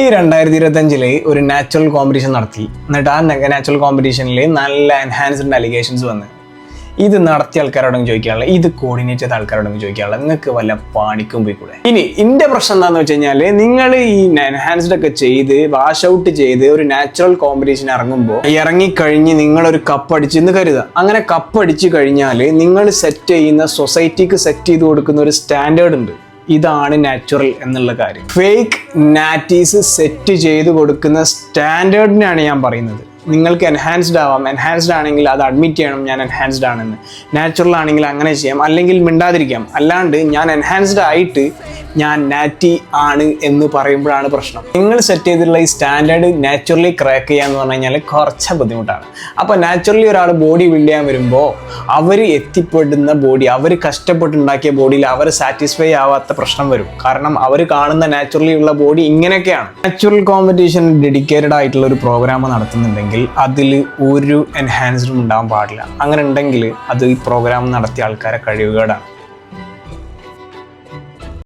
ഈ രണ്ടായിരത്തി ഇരുപത്തി അഞ്ചിൽ ഒരു നാച്ചുറൽ കോമ്പറ്റീഷൻ നടത്തി. എന്നിട്ട് ആ നാച്ചുറൽ കോമ്പറ്റീഷനിൽ നല്ല എൻഹാൻസ്ഡ് അലിഗേഷൻസ് വന്ന്. ഇത് നടത്തിയ ആൾക്കാരോടും ചോദിക്കാനുള്ള ഇത് കോർഡിനേറ്റ് ചെയ്ത ആൾക്കാരോടും ചോദിക്കാനുള്ള നിങ്ങൾക്ക് വല്ല പാണിക്കും പോയി കൂടെ. ഇനി ഇന്റെ പ്രശ്നം എന്താന്ന് വെച്ച് കഴിഞ്ഞാൽ നിങ്ങൾ ഈ എൻഹാൻസ്ഡ് ഒക്കെ ചെയ്ത് വാഷ് ഔട്ട് ചെയ്ത് ഒരു നാച്ചുറൽ കോമ്പറ്റീഷൻ ഇറങ്ങുമ്പോൾ ഇറങ്ങിക്കഴിഞ്ഞ് നിങ്ങൾ ഒരു കപ്പ് അടിച്ച് എന്ന് കരുതുക. അങ്ങനെ കപ്പ് അടിച്ചു കഴിഞ്ഞാൽ നിങ്ങൾ സെറ്റ് ചെയ്യുന്ന സൊസൈറ്റിക്ക് സെറ്റ് ചെയ്ത് കൊടുക്കുന്ന ഒരു സ്റ്റാൻഡേർഡ് ഉണ്ട്. ഇതാണ് നാച്ചുറൽ എന്നുള്ള കാര്യം. ഫേക്ക് നാറ്റീസ് സെറ്റ് ചെയ്ത് കൊടുക്കുന്ന സ്റ്റാൻഡേർഡിനാണ് ഞാൻ പറയുന്നത്. നിങ്ങൾക്ക് എൻഹാൻസ്ഡ് ആവാം. എൻഹാൻസ്ഡ് ആണെങ്കിൽ അത് അഡ്മിറ്റ് ചെയ്യണം ഞാൻ എൻഹാൻസ്ഡ് ആണെന്ന്. നാച്ചുറൽ ആണെങ്കിൽ അങ്ങനെ ചെയ്യാം. അല്ലെങ്കിൽ മിണ്ടാതിരിക്കാം. അല്ലാണ്ട് ഞാൻ എൻഹാൻസ്ഡ് ആയിട്ട് ഞാൻ നാറ്റി ആണ് എന്ന് പറയുമ്പോഴാണ് പ്രശ്നം. നിങ്ങൾ സെറ്റ് ചെയ്തിട്ടുള്ള ഈ സ്റ്റാൻഡേർഡ് നാച്ചുറലി ക്രാക്ക് ചെയ്യാന്ന് പറഞ്ഞു കഴിഞ്ഞാൽ കുറച്ച് ബുദ്ധിമുട്ടാണ്. അപ്പോൾ നാച്ചുറലി ഒരാൾ ബോഡി ബിൽഡ് ചെയ്യാൻ വരുമ്പോൾ അവർ എത്തിപ്പെടുന്ന ബോഡി അവർ കഷ്ടപ്പെട്ടുണ്ടാക്കിയ ബോഡിയിൽ അവർ സാറ്റിസ്ഫൈ ആവാത്ത പ്രശ്നം വരും. കാരണം അവർ കാണുന്ന നാച്ചുറലി ഉള്ള ബോഡി ഇങ്ങനെയൊക്കെയാണ്. നാച്ചുറൽ കോമ്പറ്റീഷൻ ഡെഡിക്കേറ്റഡ് ആയിട്ടുള്ള ഒരു പ്രോഗ്രാം നടത്തുന്നുണ്ടെങ്കിൽ അതിൽ ഒരു എൻഹാൻസ്ഡും ഉണ്ടാവാൻ പാടില്ല. അങ്ങനെ ഉണ്ടെങ്കിൽ അത് ഈ പ്രോഗ്രാം നടത്തിയ ആൾക്കാരെ കഴിവുകേടാണ്.